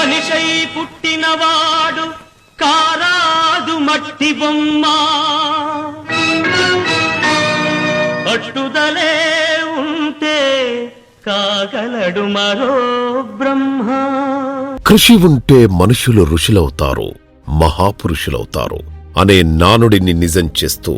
మనిషై పుట్టినవాడు కారాదు మట్టి బొమ్మ. పట్టుదలే ఉంటే కాగలడు మరో బ్రహ్మ. కృషి ఉంటే మనుషులు ఋషులవుతారు మహాపురుషులవుతారు అనే నానుడిని నిజం చేస్తూ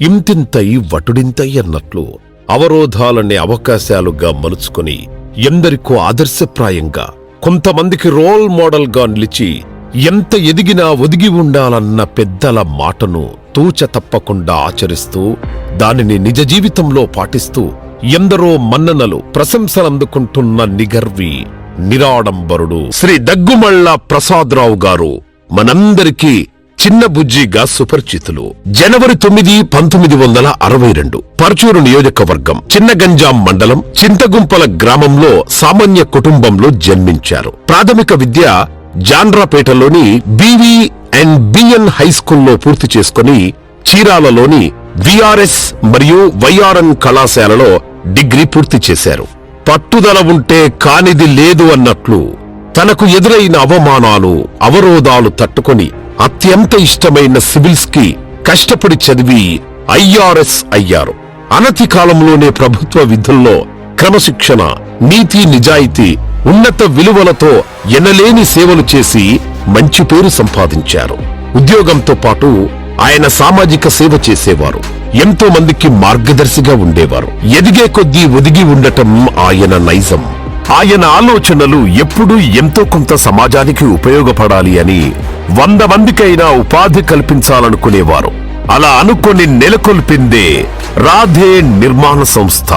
ఇంతింతై వటుడింతై అన్నట్లు అవరోధాలనే అవకాశాలుగా మలుచుకుని ఎందరికో ఆదర్శప్రాయంగా కొంతమందికి రోల్ మోడల్గా నిలిచి ఎంత ఎదిగినా ఒదిగి ఉండాలన్న పెద్దల మాటను తూచ తప్పకుండా ఆచరిస్తూ దానిని నిజ జీవితంలో పాటిస్తూ ఎందరో మన్ననలు ప్రశంసలందుకుంటున్న నిగర్వి నిరాడంబరుడు. శ్రీ దగ్గుమళ్ళ ప్రసాదరావు గారు మనందరికీ చిన్న బుజ్జిగా సుపరిచితులు. జనవరి తొమ్మిది పంతొమ్మిది వందల అరవై రెండు. పరచూరు నియోజకవర్గం చిన్నగంజాం మండలం చింతగుంపల గ్రామంలో సామాన్య కుటుంబంలో జన్మించారు. ప్రాథమిక విద్య జాన్రాపేటలోని బివి అండ్ బిఎన్ హై స్కూల్లో పూర్తి చేసుకుని చీరాలలోని విఆర్ఎస్ మరియు వైఆర్ఎన్ కళాశాలలో డిగ్రీ పూర్తి చేశారు. పట్టుదల ఉంటే కానిది లేదు అన్నట్లు తనకు ఎదురైన అవమానాలు అవరోధాలు తట్టుకొని అత్యంత ఇష్టమైన సివిల్స్కి కష్టపడి చదివి ఐఆర్ఎస్ అయ్యారు. అనతి కాలంలోనే ప్రభుత్వ విధుల్లో క్రమశిక్షణ నీతి నిజాయితీ ఉన్నత విలువలతో ఎనలేని సేవలు చేసి మంచి పేరు సంపాదించారు. ఉద్యోగంతో పాటు ఆయన సామాజిక సేవ చేసేవారు. ఎంతో మందికి మార్గదర్శిగా ఉండేవారు. ఎదిగే కొద్దీ ఒదిగి ఉండటం ఆయన నైజం. ఆయన ఆలోచనలు ఎప్పుడూ ఎంతో కొంత సమాజానికి ఉపయోగపడాలి అని వంద మందికైనా ఉపాధి కల్పించాలనుకునేవారు. అలా అనుకొని నెలకొల్పిందే రాధే నిర్మాణ సంస్థ.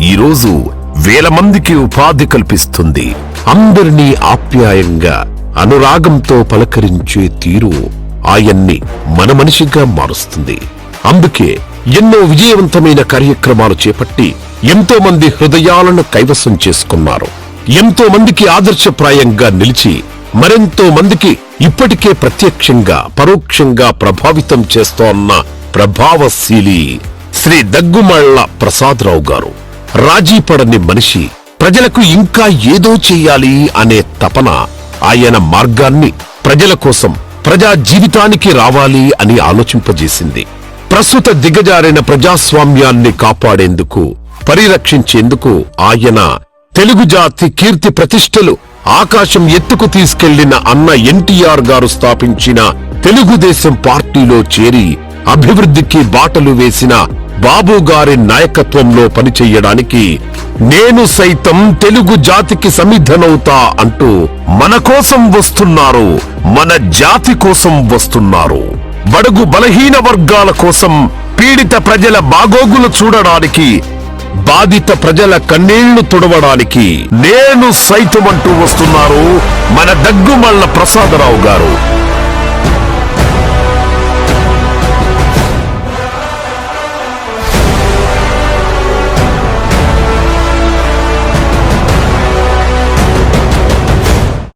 ఈరోజు వేల మందికి ఉపాధి కల్పిస్తుంది. అందరినీ ఆప్యాయంగా అనురాగంతో పలకరించే తీరు ఆయన్ని మన మనిషిగా మారుస్తుంది. అందుకే ఎన్నో విజయవంతమైన కార్యక్రమాలు చేపట్టి ఎంతో మంది హృదయాలను కైవసం చేసుకున్నారు. ఎంతో మందికి ఆదర్శప్రాయంగా నిలిచి మరెంతో మందికి ఇప్పటికే ప్రత్యక్షంగా పరోక్షంగా ప్రభావితం చేస్తోన్న ప్రభావశీలి శ్రీ దగ్గుమళ్ళ ప్రసాదరావు గారు. రాజీపడని మనిషి ప్రజలకు ఇంకా ఏదో చెయ్యాలి అనే తపన ఆయన మార్గాన్ని ప్రజల కోసం ప్రజా జీవితానికి రావాలి అని ఆలోచింపజేసింది. ప్రస్తుత దిగజారిన ప్రజాస్వామ్యాన్ని కాపాడేందుకు పరిరక్షించేందుకు ఆయన తెలుగు జాతి కీర్తి ప్రతిష్టలు ఆకాశం ఎత్తుకు తీసుకెళ్ళిన అన్న ఎన్టీఆర్ గారు స్థాపించిన తెలుగుదేశం పార్టీలో చేరి అభివృద్ధికి బాటలు వేసిన బాబు గారి నాయకత్వంలో పనిచేయడానికి నేను సైతం తెలుగు జాతికి సమిధనవుతా అంటూ మన కోసం వస్తున్నారు మన జాతి కోసం వస్తున్నారు. బడుగు బలహీన వర్గాల కోసం పీడిత ప్రజల బాగోగులు చూడడానికి బాధిత ప్రజల కన్నీళ్ళు తుడవడానికి నేను సైతం అంటూ వస్తున్నారు మన దగ్గుమల్ల ప్రసాదరావు గారు.